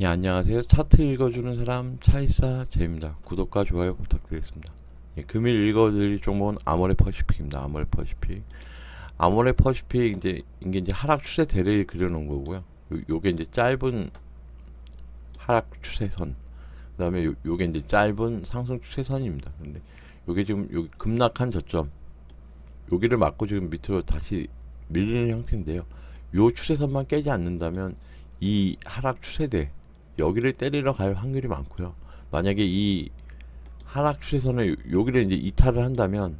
예, 안녕하세요. 차트 읽어주는 사람 차이사 제입니다. 구독과 좋아요 부탁드리겠습니다. 예, 금일 읽어드릴 종목은 아모레 퍼시픽입니다. 아모레 퍼시픽. 아모레 퍼시픽 이제 이게 이제 하락 추세 대를 그려놓은 거고요. 요, 요게 이제 짧은 하락 추세선. 그다음에 요, 요게 이제 짧은 상승 추세선입니다. 근데 요게 지금 요 급락한 저점. 여기를 맞고 지금 밑으로 다시 밀리는 형태인데요. 요 추세선만 깨지 않는다면 이 하락 추세대 여기를 때리러 갈 확률이 많고요. 만약에 이 하락 추세선을 요- 여기를 이제 이탈을 한다면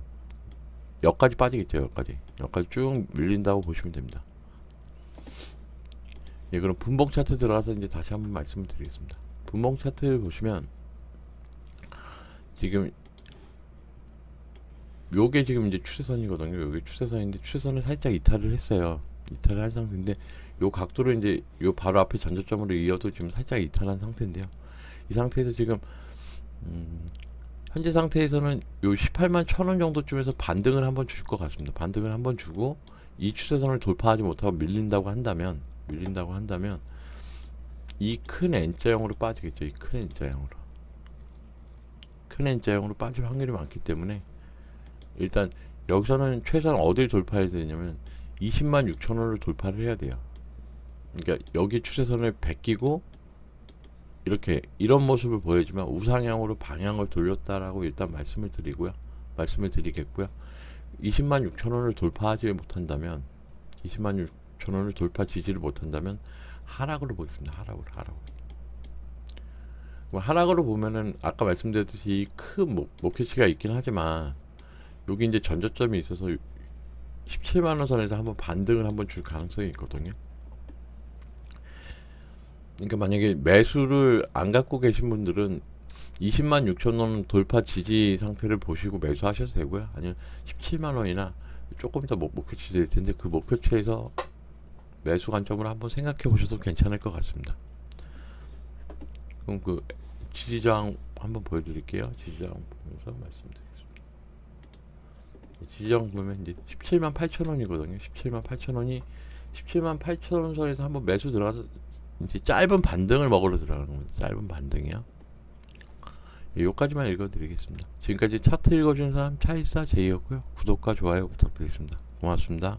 여기까지 빠지겠죠. 여기까지 여기까지 쭉 밀린다고 보시면 됩니다. 예, 그럼 분봉 차트 들어가서 이제 다시 한번 말씀을 드리겠습니다. 분봉 차트를 보시면 지금 요게 지금 이제 추세선이거든요. 요게 추세선인데 추세선을 살짝 이탈을 했어요. 이탈을 한 상태인데 요 각도로 이제 요 바로 앞에 전저점으로 이어도 지금 살짝 이탈한 상태인데요. 이 상태에서 지금 음, 현재 상태에서는 요 18만 1000원 정도쯤에서 반등을 한번 줄 것 같습니다. 반등을 한번 주고 이 추세선을 돌파하지 못하고 밀린다고 한다면 밀린다고 한다면 이 큰 N자형으로 빠지겠죠. 이 큰 N자형으로 큰 N자형으로 빠질 확률이 많기 때문에 일단 여기서는 최소한 어딜 돌파해야 되냐면 20만 6천 원을 돌파를 해야 돼요. 그러니까 여기 추세선을 베끼고 이렇게 이런 모습을 보여주면 우상향으로 방향을 돌렸다라고 일단 말씀을 드리고요. 말씀을 드리겠고요. 20만 6천 원을 돌파하지 못한다면 20만 6천 원을 돌파 지지를 못한다면 하락으로 보겠습니다. 하락으로 하락으로. 뭐 하락으로 보면은 아까 말씀드렸듯이 이큰 목표치가 있긴 하지만 여기 이제 전저점이 있어서 17만 원 선에서 한번 반등을 한번 줄 가능성이 있거든요. 그러니까 만약에 매수를 안 갖고 계신 분들은 20만 6천 원 돌파 지지 상태를 보시고 매수하셔도 되고요. 아니면 17만 원이나 조금 더 목- 목표치 될 텐데 그 목표치에서 매수 관점으로 한번 생각해 보셔도 괜찮을 것 같습니다. 그럼 그 지지저항 한번 보여드릴게요. 지지저항 보면서 말씀드리겠습니다. 지지저항 보면 이제 17만 8천 원이거든요. 17만 8천 원이 17만 8천 원 선에서 한번 매수 들어가서 이제 짧은 반등을 먹으러 들어가는 겁니다. 짧은 반등이요. 예, 요까지만 읽어드리겠습니다. 지금까지 차트 읽어주는 사람 차이사 제이였고요. 구독과 좋아요 부탁드리겠습니다. 고맙습니다.